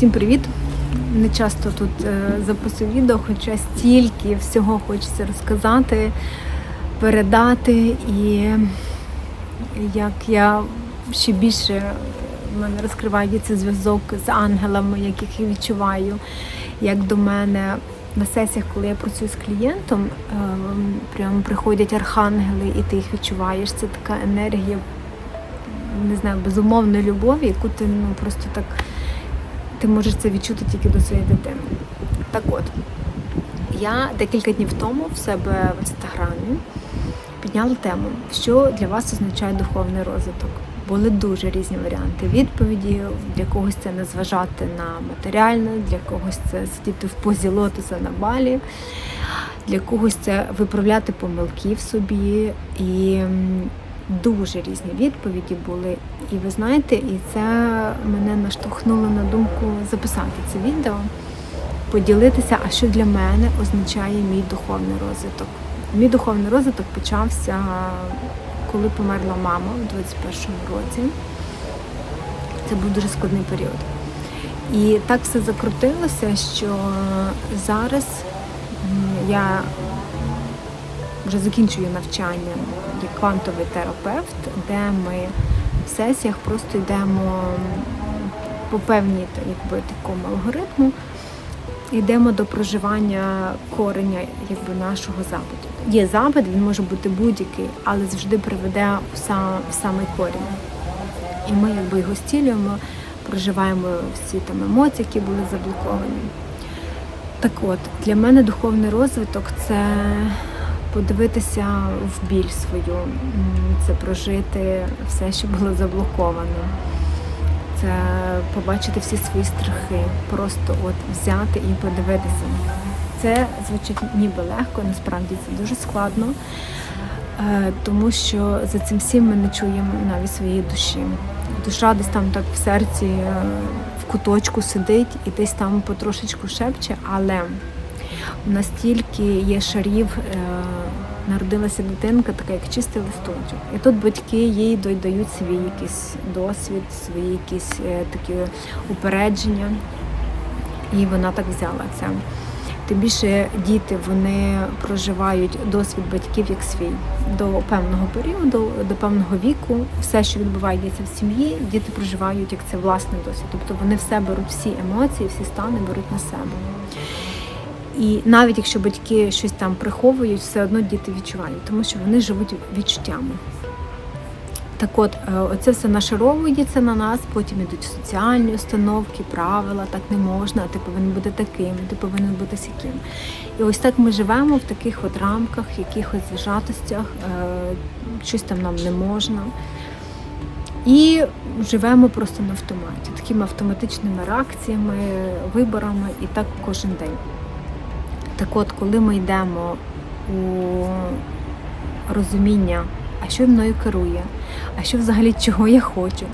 Всім привіт! Не часто тут е, записую відео, хоча стільки всього хочеться розказати, передати, і як я ще більше в мене розкривається зв'язок з ангелами, яких я відчуваю, як до мене на сесіях, коли я працюю з клієнтом, е, прямо приходять архангели, і ти їх відчуваєш. Це така енергія, не знаю, безумовної любові, яку ти ну просто так ти можеш це відчути тільки до своєї дитини. Так от, я декілька днів тому в себе в інстаграмі підняла тему, що для вас означає духовний розвиток. Були дуже різні варіанти відповіді. Для когось це не зважати на матеріальне, для когось це сидіти в позі лотоса на балі, для когось це виправляти помилки в собі. І дуже різні відповіді були. І ви знаєте, і це мене наштовхнуло на думку записати це відео, поділитися, а що для мене означає мій духовний розвиток. Мій духовний розвиток почався, коли померла мама у 21-му році. Це був дуже складний період. І так все закрутилося, що зараз я вже закінчую навчання як квантовий терапевт, де ми в сесіях просто йдемо по певній якби, такому алгоритму, йдемо до проживання кореня якби, нашого запиту. Є запит, він може бути будь-який, але завжди приведе в, сам, в самий корінь. І ми якби його стілюємо, проживаємо всі там емоції, які були заблоковані. Так от, для мене духовний розвиток це подивитися в біль свою, це прожити все, що було заблоковано. Це побачити всі свої страхи, просто от взяти і подивитися. Це звучить ніби легко, насправді це дуже складно, е, тому що за цим всім ми не чуємо навіть своєї душі. Душа десь там так в серці, е, в куточку сидить і десь там потрошечку шепче, але настільки є шарів, е, народилася дитинка, така як чистий листочок. І тут батьки їй додають свій якийсь досвід, свої якісь е, такі упередження. І вона так взяла це. Тим більше діти вони проживають досвід батьків як свій до певного періоду, до певного віку. Все, що відбувається в сім'ї, діти проживають як це власний досвід. Тобто вони все беруть, всі емоції, всі стани беруть на себе. І навіть якщо батьки щось там приховують, все одно діти відчувають, тому що вони живуть відчуттями. Так от, е, оце все нашаровується на нас, потім йдуть соціальні установки, правила, так не можна, ти повинен бути таким, ти повинен бути сяким. І ось так ми живемо в таких от рамках, якихось зажатостях, е, щось там нам не можна. І живемо просто на автоматі, такими автоматичними реакціями, виборами, і так кожен день. Так от, коли ми йдемо у розуміння, а що мною керує, а що взагалі чого я хочу,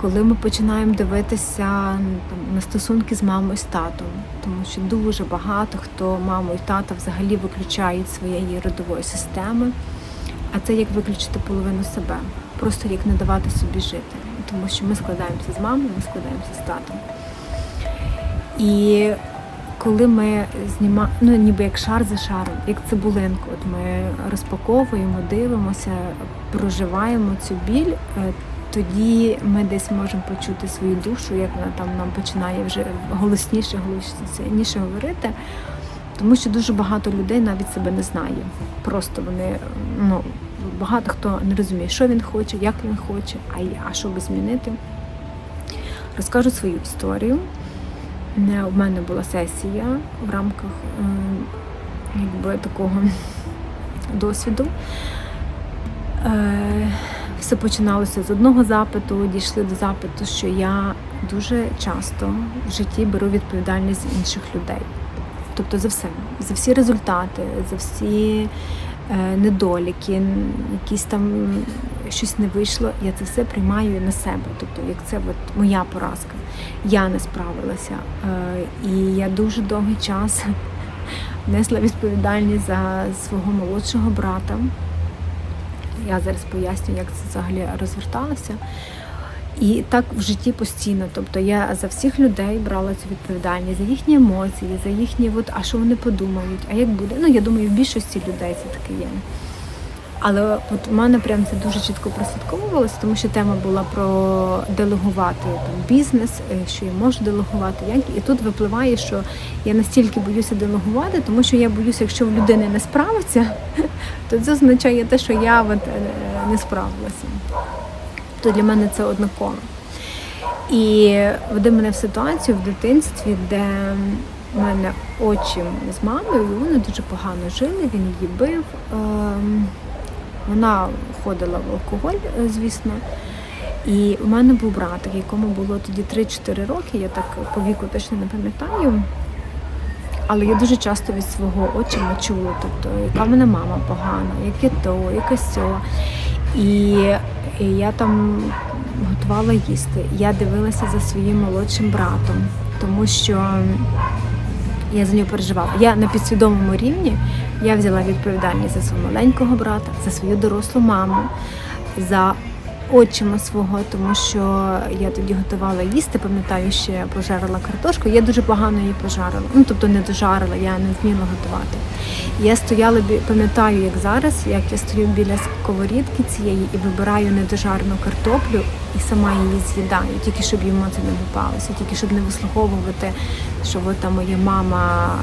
коли ми починаємо дивитися там, на стосунки з мамою з татом, тому що дуже багато хто маму і тата взагалі виключають своєї родової системи, а це як виключити половину себе, просто як не давати собі жити, тому що ми складаємося з мамою, ми складаємося з татом. І коли ми знімаємо, ну ніби як шар за шаром, як цибулинку, от ми розпаковуємо, дивимося, проживаємо цю біль, е, тоді ми десь можемо почути свою душу, як вона там нам починає вже голосніше, голосніше говорити. Тому що дуже багато людей навіть себе не знає. Просто вони ну багато хто не розуміє, що він хоче, як він хоче, а, а що би змінити. Розкажу свою історію. Не, У мене була сесія в рамках е, якби, такого досвіду. Е, Все починалося з одного запиту, дійшли до запиту, що я дуже часто в житті беру відповідальність з інших людей. Тобто за все, за всі результати, за всі е, недоліки, якісь там щось не вийшло, я це все приймаю на себе. Тобто, як це от моя поразка. Я не справилася. Е, і я дуже довгий час несла відповідальність за свого молодшого брата. Я зараз поясню, як це взагалі розверталося. І так в житті постійно. Тобто я за всіх людей брала цю відповідальність, за їхні емоції, за їхні, от, а що вони подумають, а як буде. Ну, я думаю, в більшості людей це таке є. Але от у мене прям це дуже чітко прослідковувалося, тому що тема була про делегувати там бізнес, е, що я можу делегувати, як і тут випливає, що я настільки боюся делегувати, тому що я боюся, якщо в людини не справиться, то це означає те, що я от, е, не справилася. То для мене це однаково. І веде мене в ситуацію в дитинстві, де в мене отчим з мамою, вони дуже погано жили, він її бив. Вона ходила в алкоголь, е, звісно. І у мене був братик, якому було тоді 3-4 роки, я так по віку точно не пам'ятаю. Але я дуже часто від свого отчима чула, тобто, яка в мене мама погана, яке то, яке сьо. І і я там готувала їсти. Я дивилася за своїм молодшим братом, тому що я за нього переживала. Я на підсвідомому рівні я взяла відповідальність за свого маленького брата, за свою дорослу маму, за отчима свого, тому що я тоді готувала їсти, пам'ятаю, ще пожарила картошку. Я дуже погано її пожарила. Ну тобто не дожарила, я не вміла готувати. Я стояла пам'ятаю, як зараз, як я стою біля сковорідки цієї і вибираю недожарену картоплю і сама її з'їдаю, тільки щоб йому це не випалося, тільки щоб не вислуховувати, що от там моя мама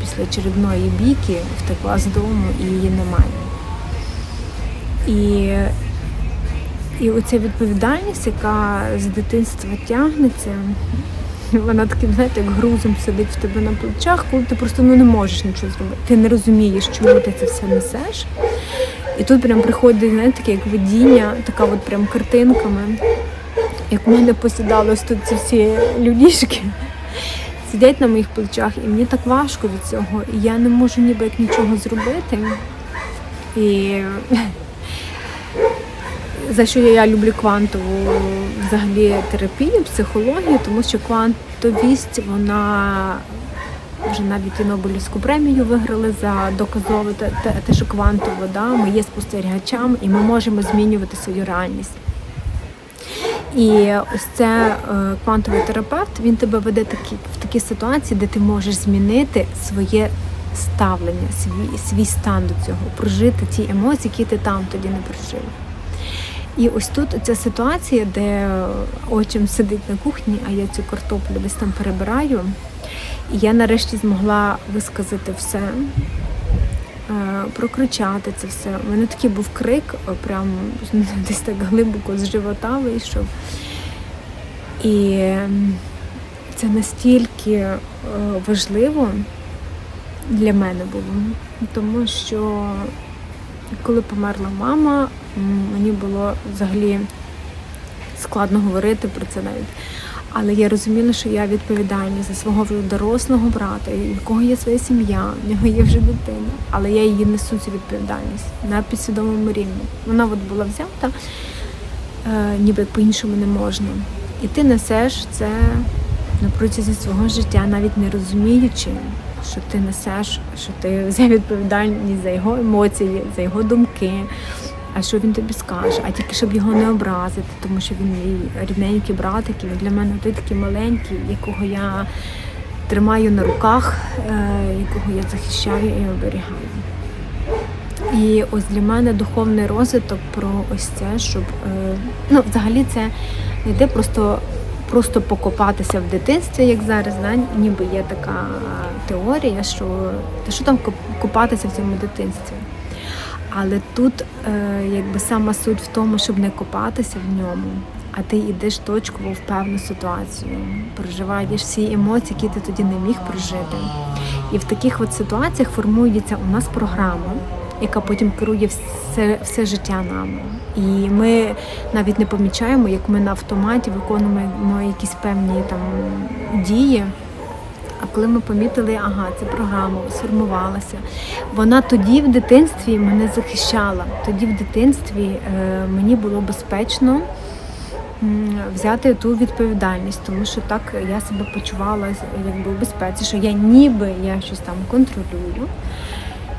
після очередної бійки втекла з дому і її немає. І і оця відповідальність, яка з дитинства тягнеться, вона таким, знаєте, як грузом сидить в тебе на плечах, коли ти просто ну, не можеш нічого зробити. Ти не розумієш, чому ти це все несеш. І тут прям приходить, знаєте, таке як видіння, така от прям картинками, як в мене посідалось тут ці всі людішки. Сидять на моїх плечах, і мені так важко від цього. І я не можу ніби як нічого зробити. І за що я люблю квантову взагалі терапію, психологію, тому що квантовість, вона вже навіть і Нобелівську премію виграли за доказове те, те, що квантово, да, ми є спостерігачами і ми можемо змінювати свою реальність. І ось це е, квантовий терапевт, він тебе веде такі, в такі ситуації, де ти можеш змінити своє ставлення, свій, свій стан до цього, прожити ті емоції, які ти там тоді не прожив. І ось тут ця ситуація, де отчим сидить на кухні, а я цю картоплю десь там перебираю. І я нарешті змогла висказати все, е, прокричати це все. У мене такий був крик, е, прям десь так глибоко з живота вийшов. І це настільки е, важливо для мене було, тому що коли померла мама, мені було взагалі складно говорити про це навіть. Але я розуміла, що я відповідальна за свого дорослого брата, і в кого є своя сім'я, в нього є вже дитина. Але я її несу цю відповідальність на підсвідомому рівні. Вона от була взята, е, ніби по-іншому не можна. І ти несеш це на протязі свого життя, навіть не розуміючи, що ти несеш, що ти взяв відповідальність за його емоції, за його думки. А що він тобі скаже? А тільки щоб його не образити, тому що він мій рідненький братик, і він для мене той такий маленький, якого я тримаю на руках, е, якого я захищаю і оберігаю. І ось для мене духовний розвиток про ось це, щоб е, ну, взагалі це не йде просто, просто покопатися в дитинстві, як зараз, да? ніби є така теорія, що та що там копатися в цьому дитинстві. Але тут е, якби сама суть в тому, щоб не копатися в ньому, а ти йдеш точково в певну ситуацію, проживаєш всі емоції, які ти тоді не міг прожити. І в таких от ситуаціях формується у нас програма, яка потім керує все, все життя нами. І ми навіть не помічаємо, як ми на автоматі виконуємо якісь певні там дії. А коли ми помітили, ага, ця програма сформувалася, вона тоді в дитинстві мене захищала. Тоді в дитинстві е, мені було безпечно взяти ту відповідальність, тому що так я себе почувала якби в безпеці, що я ніби я щось там контролюю.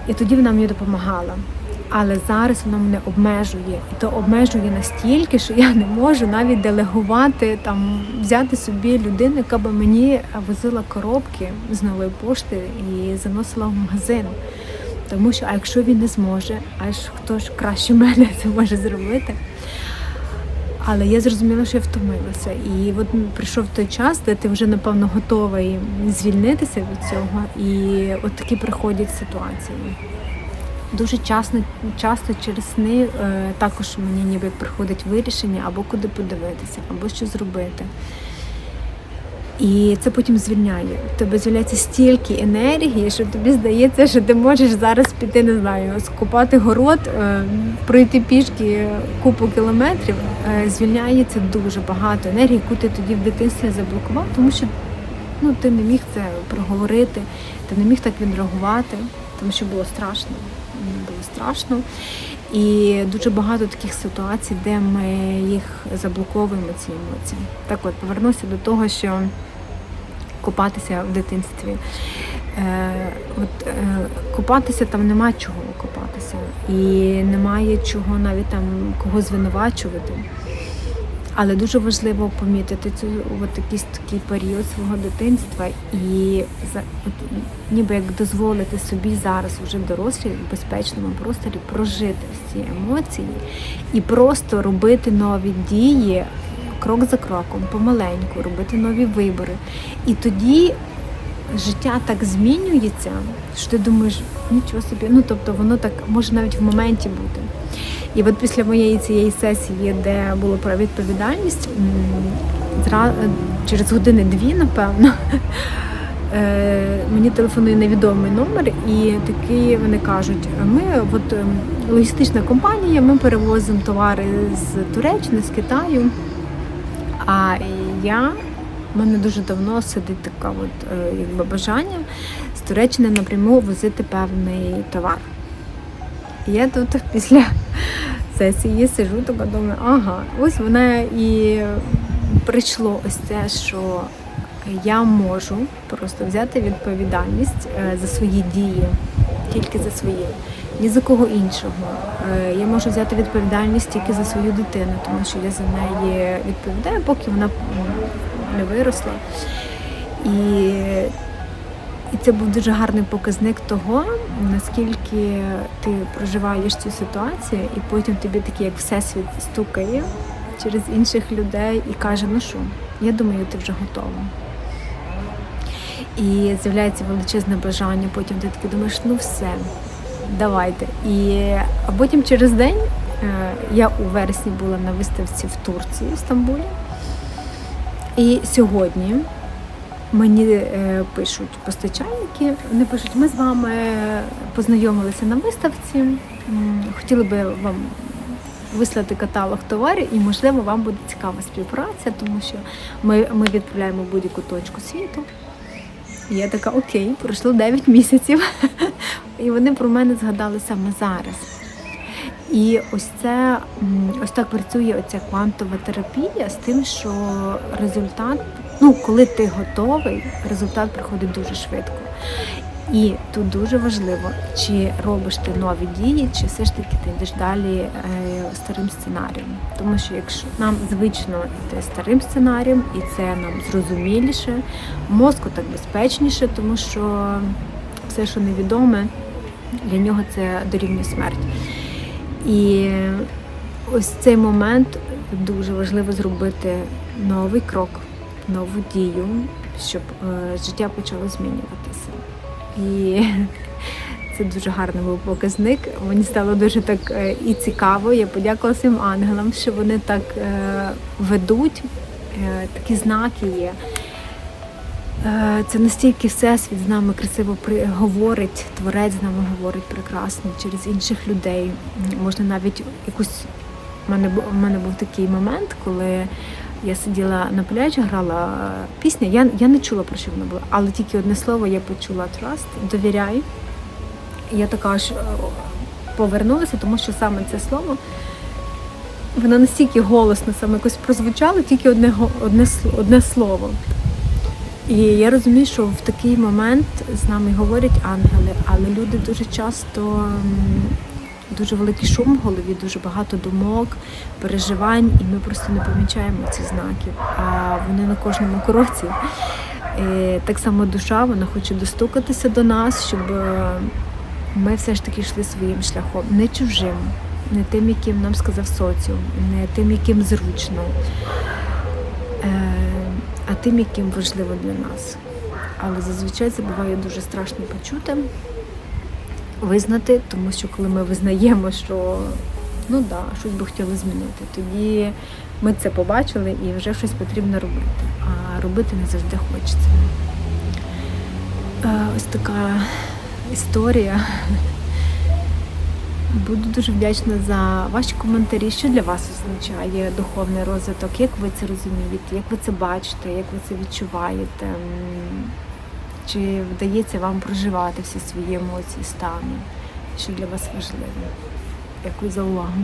І тоді вона мені допомагала. Але зараз воно мене обмежує. І то обмежує настільки, що я не можу навіть делегувати, там, взяти собі людину, яка би мені возила коробки з нової пошти і заносила в магазин. Тому що, а якщо він не зможе, аж хто ж краще мене це може зробити. Але я зрозуміла, що я втомилася. І от прийшов той час, де ти вже напевно готовий звільнитися від цього. І от такі приходять ситуації. Дуже часто, часто через сни е, також мені ніби приходить вирішення або куди подивитися, або що зробити. І це потім звільняє. Тебе з'являється стільки енергії, що тобі здається, що ти можеш зараз піти, не знаю, скупати город, е, пройти пішки купу кілометрів. Е, Звільняється дуже багато енергії, яку ти тоді в дитинстві заблокував, тому що ну, ти не міг це проговорити, ти не міг так відреагувати, тому що було страшно. Було страшно. І дуже багато таких ситуацій, де ми їх заблоковуємо ці емоції. Так от повернуся до того, що купатися в дитинстві. Е, от, е, купатися там нема чого купатися. І немає чого навіть там кого звинувачувати. Але дуже важливо помітити цю от якийсь такий період свого дитинства і за от, ніби як дозволити собі зараз вже в дорослій в безпечному просторі прожити всі емоції і просто робити нові дії крок за кроком, помаленьку, робити нові вибори. І тоді життя так змінюється, що ти думаєш, нічого собі, ну тобто воно так може навіть в моменті бути. І от після моєї цієї сесії, де було про відповідальність, зра- через години-дві, напевно, е, мені телефонує невідомий номер, і такі вони кажуть: ми от ем, логістична компанія, ми перевозимо товари з Туреччини, з Китаю. А я в мене дуже давно сидить така от, е, якби бажання з Туреччини напряму возити певний товар. І я тут після сесії сижу, така думаю, ага, ось вона і прийшло ось це, що я можу просто взяти відповідальність е, за свої дії, тільки за свої, ні за кого іншого. Е, Я можу взяти відповідальність тільки за свою дитину, тому що я за неї відповідаю, поки вона не виросла. І і це був дуже гарний показник того, наскільки ти проживаєш цю ситуацію, і потім тобі такий, як всесвіт стукає через інших людей і каже: ну що, я думаю, ти вже готова. І з'являється величезне бажання, потім ти таки думаєш, ну все, давайте. І, а потім через день е, я у вересні була на виставці в Турції, в Стамбулі. І сьогодні Мені е, пишуть постачальники, вони пишуть, ми з вами познайомилися на виставці, хотіли би вам вислати каталог товарів і, можливо, вам буде цікава співпраця, тому що ми, ми відправляємо будь-яку точку світу. І я така, окей, пройшло 9 місяців, і вони про мене згадали саме зараз. І ось це ось так працює оця квантова терапія з тим, що результат, ну коли ти готовий, результат приходить дуже швидко. І тут дуже важливо, чи робиш ти нові дії, чи все ж таки ти йдеш далі е, старим сценарієм. Тому що якщо нам звично йти старим сценарієм, і це нам зрозуміліше, мозку так безпечніше, тому що все, що невідоме, для нього це дорівнює смерть. І ось цей момент дуже важливо зробити новий крок, нову дію, щоб е, життя почало змінюватися. І це дуже гарний був показник. Мені стало дуже так е, і цікаво. Я подякувала всім ангелам, що вони так е, ведуть, такі знаки є. Це настільки всесвіт з нами красиво говорить, творець з нами говорить прекрасно через інших людей. Можна навіть якусь. У мене, у мене був такий момент, коли я сиділа на пляжі, грала е, пісню. Я, я не чула про що вона була, але тільки одне слово я почула trust, довіряй. Я така аж е, повернулася, тому що саме це слово воно настільки голосно саме якось прозвучало, тільки одне, одне, одне слово. І я розумію, що в такий момент з нами говорять ангели, але люди дуже часто дуже великий шум в голові, дуже багато думок, переживань, і ми просто не помічаємо ці знаки. А вони на кожному кроці. Е, Так само душа вона хоче достукатися до нас, щоб е, ми все ж таки йшли своїм шляхом, не чужим, не тим, яким нам сказав соціум, не тим, яким зручно, е, а тим, яким важливо для нас. Але зазвичай це буває дуже страшно почути, визнати, тому що коли ми визнаємо, що ну да, щось би хотіли змінити, тоді ми це побачили і вже щось потрібно робити. А робити не завжди хочеться. Е, Ось така історія. Буду дуже вдячна за ваші коментарі, що для вас означає духовний розвиток, як ви це розумієте, як ви це бачите, як ви це відчуваєте, чи вдається вам проживати всі свої емоції, стани, що для вас важливо. Дякую за увагу.